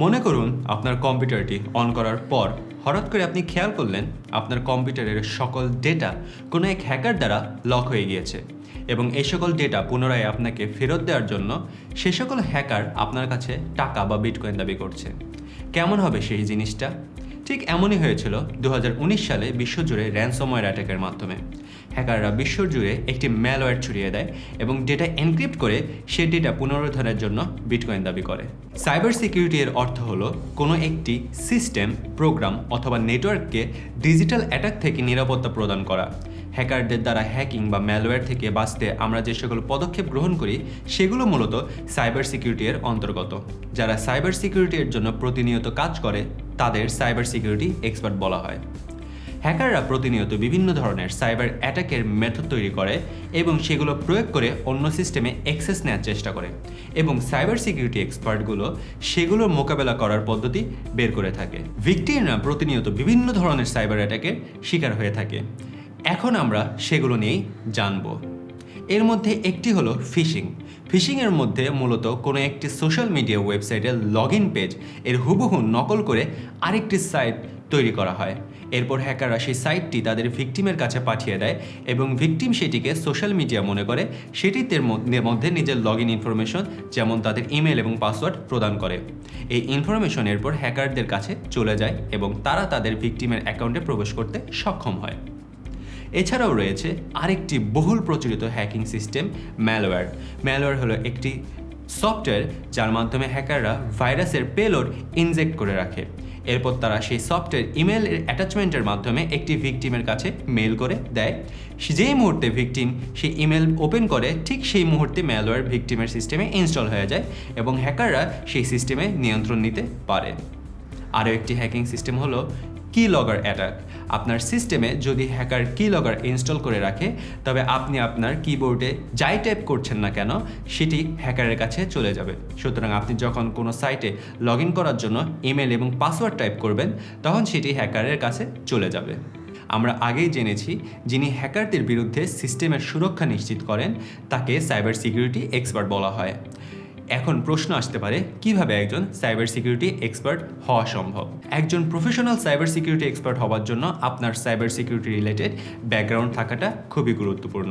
মনে করুন আপনার কম্পিউটারটি অন করার পর হঠাৎ করে আপনি খেয়াল করলেন আপনার কম্পিউটারের সকল ডেটা কোনো এক হ্যাকার দ্বারা লক হয়ে গিয়েছে এবং এই সকল ডেটা পুনরায় আপনাকে ফেরত দেওয়ার জন্য সে সকল হ্যাকার আপনার কাছে টাকা বা বিটকয়েন দাবি করছে। কেমন হবে সেই জিনিসটা? ঠিক এমনই হয়েছিল দু হাজার উনিশ সালে বিশ্বজুড়ে র্যানসমওয়্যার অ্যাটাকের মাধ্যমে। হ্যাকাররা বিশ্বজুড়ে একটি ম্যালওয়্যার ছড়িয়ে দেয় এবং ডেটা এনক্রিপ্ট করে সে ডেটা পুনরুদ্ধারের জন্য বিটকয়েন দাবি করে। সাইবার সিকিউরিটি এর অর্থ হলো কোনো একটি সিস্টেম প্রোগ্রাম অথবা নেটওয়ার্ককে ডিজিটাল অ্যাটাক থেকে নিরাপত্তা প্রদান করা। হ্যাকারদের দ্বারা হ্যাকিং বা ম্যালওয়্যার থেকে বাঁচতে আমরা যে সকল পদক্ষেপ গ্রহণ করি, সেগুলো মূলত সাইবার সিকিউরিটি এর অন্তর্গত। যারা সাইবার সিকিউরিটি এর জন্য প্রতিনিয়ত কাজ করে তাদের সাইবার সিকিউরিটি এক্সপার্ট বলা হয়। হ্যাকাররা প্রতিনিয়ত বিভিন্ন ধরনের সাইবার অ্যাটাকের মেথড তৈরি করে এবং সেগুলো প্রয়োগ করে অন্য সিস্টেমে অ্যাক্সেস নেওয়ার চেষ্টা করে এবং সাইবার সিকিউরিটি এক্সপার্টগুলো সেগুলোর মোকাবেলা করার পদ্ধতি বের করে থাকে। ভিকটিমরা প্রতিনিয়ত বিভিন্ন ধরনের সাইবার অ্যাটাকের শিকার হয়ে থাকে। এখন আমরা সেগুলো নিয়েই জানব। এর মধ্যে একটি হলো ফিশিং। ফিশিংয়ের মধ্যে মূলত কোনো একটি সোশ্যাল মিডিয়া ওয়েবসাইটের লগ ইন পেজ এর হুবহু নকল করে আরেকটি সাইট তৈরি করা হয়। এরপর হ্যাকাররা সেই সাইটটি তাদের ভিকটিমের কাছে পাঠিয়ে দেয় এবং ভিকটিম সেটিকে সোশ্যাল মিডিয়া মনে করে সেটির মধ্যে নিজের লগ ইন ইনফরমেশন যেমন তাদের ইমেল এবং পাসওয়ার্ড প্রদান করে। এই ইনফরমেশন এরপর হ্যাকারদের কাছে চলে যায় এবং তারা তাদের ভিকটিমের অ্যাকাউন্টে প্রবেশ করতে সক্ষম হয়। এছাড়াও রয়েছে আরেকটি বহুল প্রচলিত হ্যাকিং সিস্টেম ম্যালওয়্যার ম্যালওয়্যার হলো একটি সফটওয়্যার যার মাধ্যমে হ্যাকাররা ভাইরাসের পেলোড ইনজেক্ট করে রাখে। এরপর তারা সেই সফটওয়্যার ইমেলের অ্যাটাচমেন্টের মাধ্যমে একটি ভিকটিমের কাছে মেল করে দেয়। যেই মুহূর্তে ভিকটিম সেই ইমেল ওপেন করে, ঠিক সেই মুহূর্তে ম্যালওয়্যার ভিকটিমের সিস্টেমে ইনস্টল হয়ে যায় এবং হ্যাকাররা সেই সিস্টেমে নিয়ন্ত্রণ নিতে পারে। আরও একটি হ্যাকিং সিস্টেম হলো কি লগর অ্যাটাক আপনার সিস্টেমে যদি হ্যাকার কি লগর ইনস্টল করে রাখে, তবে আপনি আপনার কিবোর্ডে যাই টাইপ করছেন না কেন, সেটি হ্যাকারের কাছে চলে যাবে। সুতরাং আপনি যখন কোনো সাইটে লগ করার জন্য ইমেল এবং পাসওয়ার্ড টাইপ করবেন, তখন সেটি হ্যাকারের কাছে চলে যাবে। আমরা আগেই জেনেছি, যিনি হ্যাকারদের বিরুদ্ধে সিস্টেমের সুরক্ষা নিশ্চিত করেন, তাকে সাইবার সিকিউরিটি এক্সপার্ট বলা হয়। এখন প্রশ্ন আসতে পারে, কীভাবে একজন সাইবার সিকিউরিটি এক্সপার্ট হওয়া সম্ভব? একজন প্রফেশনাল সাইবার সিকিউরিটি এক্সপার্ট হওয়ার জন্য আপনার সাইবার সিকিউরিটি রিলেটেড ব্যাকগ্রাউন্ড থাকাটা খুবই গুরুত্বপূর্ণ।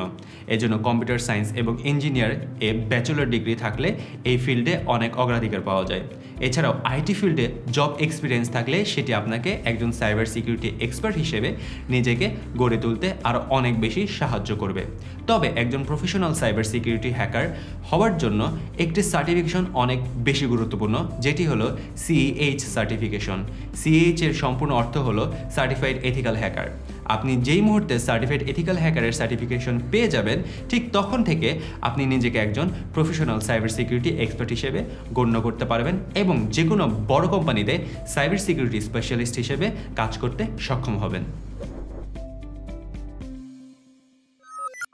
এজন্য কম্পিউটার সায়েন্স এবং ইঞ্জিনিয়ার এ ব্যাচেলর ডিগ্রি থাকলে এই ফিল্ডে অনেক অগ্রাধিকার পাওয়া যায়। এছাড়াও আইটি ফিল্ডে জব এক্সপিরিয়েন্স থাকলে সেটি আপনাকে একজন সাইবার সিকিউরিটি এক্সপার্ট হিসেবে নিজেকে গড়ে তুলতে আরও অনেক বেশি সাহায্য করবে। তবে একজন প্রফেশনাল সাইবার সিকিউরিটি হ্যাকার হওয়ার জন্য একটি সার্টিফিকেশন অনেক বেশি গুরুত্বপূর্ণ, যেটি হলো সিএইচ সার্টিফিকেশন। সিএইচ এর সম্পূর্ণ অর্থ হলো সার্টিফাইড এথিক্যাল হ্যাকার আপনি যেই মুহূর্তে সার্টিফাইড এথিক্যাল হ্যাকারের সার্টিফিকেশন পেয়ে যাবেন, ঠিক তখন থেকে আপনি নিজেকে একজন প্রফেশনাল সাইবার সিকিউরিটি এক্সপার্ট হিসেবে গণ্য করতে পারবেন এবং যে কোনো বড় কোম্পানিতে সাইবার সিকিউরিটি স্পেশালিস্ট হিসেবে কাজ করতে সক্ষম হবেন।